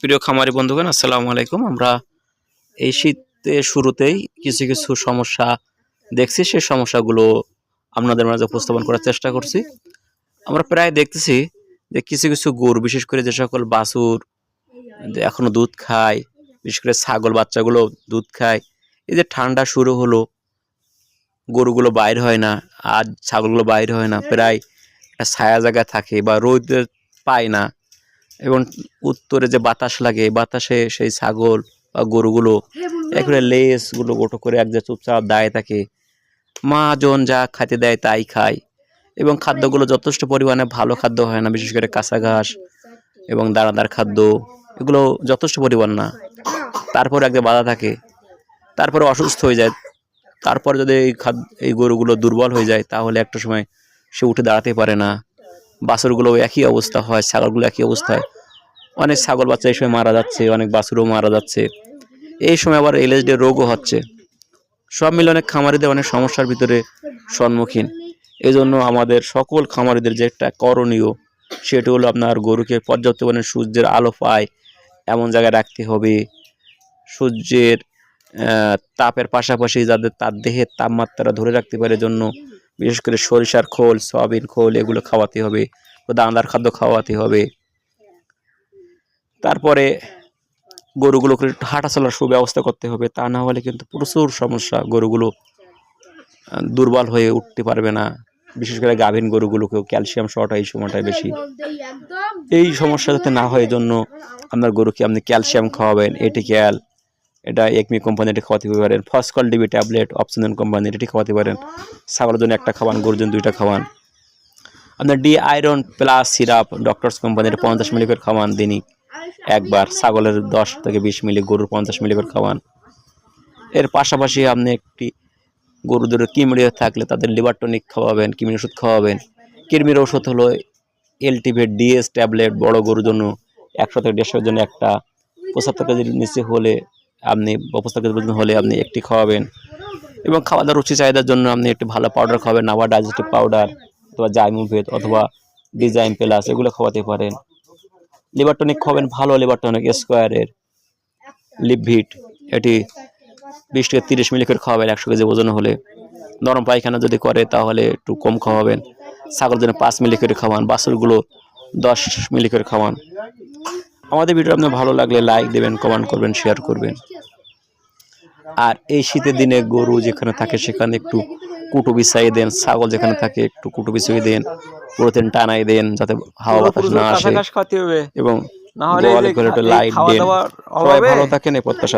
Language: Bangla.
প্রিয় খামারি বন্ধুগণ, আসসালামু আলাইকুম। আমরা এই শীতের শুরুতেই কিছু কিছু সমস্যা দেখছি। সেই সমস্যাগুলো আপনাদের মাঝে উপস্থাপন করার চেষ্টা করছি। আমরা প্রায় দেখতেছি যে কিছু কিছু গরু, বিশেষ করে যে সকল বাছুর, যে এখনও দুধ খায়, বিশেষ করে ছাগল বাচ্চাগুলো দুধ খায়, এই যে ঠান্ডা শুরু হলো, গরুগুলো বাইর হয় না, আর ছাগলগুলো বাইর হয় না, প্রায় ছায়া জায়গায় থাকে বা রোদ পায় না। এবং উত্তরে যে বাতাস লাগে বাতাসে সেই ছাগল বা গরুগুলো একেবারে লেসগুলো গোটো করে এক যে চুপচাপ দাঁড়িয়ে থাকে। মা জন যা খাইতে দেয় তাই খায় এবং খাদ্যগুলো যথেষ্ট পরিমাণে ভালো খাদ্য হয় না বিশেষ করে কাঁচা ঘাস এবং দানাদার খাদ্য এগুলো যথেষ্ট পরিমাণ না। তারপরে একদিন বাধা থাকে তারপরে অসুস্থ হয়ে যায়। তারপর যদি এই খাদ্য এই গরুগুলো দুর্বল হয়ে যায় তাহলে একটা সময় সে উঠে দাঁড়াতে পারে না। বাছুরগুলো একই অবস্থা হয়, ছাগলগুলো একই অবস্থা হয়। অনেক ছাগল বাচ্চা এই সময় মারা যাচ্ছে, অনেক বাছুরও মারা যাচ্ছে। এই সময় আবার এলএসডি রোগও হচ্ছে। সব মিলে অনেক খামারিদের অনেক সমস্যার ভিতরে সম্মুখীন। এই জন্য আমাদের সকল খামারিদের যে একটা করণীয়, সেটা হলো আপনার গরুকে পর্যাপ্ত পরিমাণে সূর্যের আলো পায়, এমন জায়গায় রাখতে হবে। সূর্যের তাপের পাশাপাশি যাদের তার দেহের তাপমাত্রা ধরে রাখতে পারে জন্য বিশেষ করে সরিষার খোল, সয়াবিন খোল, এগুলো খাওয়াতে হবে। দানাদার খাদ্য খাওয়াতে হবে। তারপরে গরুগুলোকে একটু হাঁটা চলার সুব্যবস্থা করতে হবে। তা না হলে কিন্তু প্রচুর সমস্যা। গরুগুলো দুর্বল হয়ে উঠতে পারবে না। বিশেষ করে গাভীন গরুগুলোকেও ক্যালসিয়াম শর্ট এই সময়টায় বেশি। এই সমস্যা যাতে না হয় জন্য আপনার গরুকে আপনি ক্যালসিয়াম খাওয়াবেন, এটিক্যাল এটা একমি কোম্পানি এটা খাওয়াতে পারেন। ফসকল ডিবি ট্যাবলেট অপশনাল কোম্পানি এটি খাওয়াতে পারেন। ছাগলের জন্য একটা খাওয়ান, গরুর জন্য দুইটা খাওয়ান। আপনার D iron plus syrup doctors কোম্পানির পঞ্চাশ মিলি করে খাওয়ান দিনই। একবার ছাগলের দশ থেকে বিশ মিলি গরুর পঞ্চাশ মিলি করে খাওয়ান। এর পাশাপাশি আপনি একটি গরুদের কিমড়ি থাকলে তাদের লিভার টনিক খাওয়াবেন কিমির ওষুধ খাওয়াবেন। কিরমির ওষুধ হলো এলটিভেট ডিএস ট্যাবলেট বড় গরুর জন্য একশো থেকে দেড়শোর জন্য একটা পঁচাত্তর কেজির নিচে হলে আপনি পঁচাত্তর হলে আপনি একটি খাওয়াবেন। এবং খাওয়া দাওয়ার রুচি চাহিদার জন্য আপনি একটি ভালো পাউডার খাওয়াবেন, নাবা ডাইজেস্টিভ পাউডার অথবা জাইমুভেদ অথবা ডিজাইন প্লাস এগুলো খাওয়াতে পারেন। লিভার টনিক খাওয়াবেন, ভালো লিভার টনিক স্কোয়ারের লিপভিট এটি বিশ থেকে তিরিশ মিলি করে খাওয়াবেন একশো কেজি ওজন হলে। নরম পায়খানা যদি করে তাহলে একটু কম খাওয়াবেন। ছাগল জন্য পাঁচ মিলি করে খাওয়ান, বাছুরগুলো দশ মিলি করে খাওয়ান। আমাদের ভিডিও আপনার ভালো লাগলে লাইক দেবেন কমেন্ট করবেন শেয়ার করবেন। আর এই শীতের দিনে গরু যেখানে থাকে সেখানে একটু কুটু বিছাই দেন ছাগল যেখানে থাকে একটু কুটু বিছাই দেন পুরোতেন টানাই দেন যাতে হাওয়া বাতাস না আসে। এবং লাইট দেন। সবাই ভালো থাকেন এই প্রত্যাশা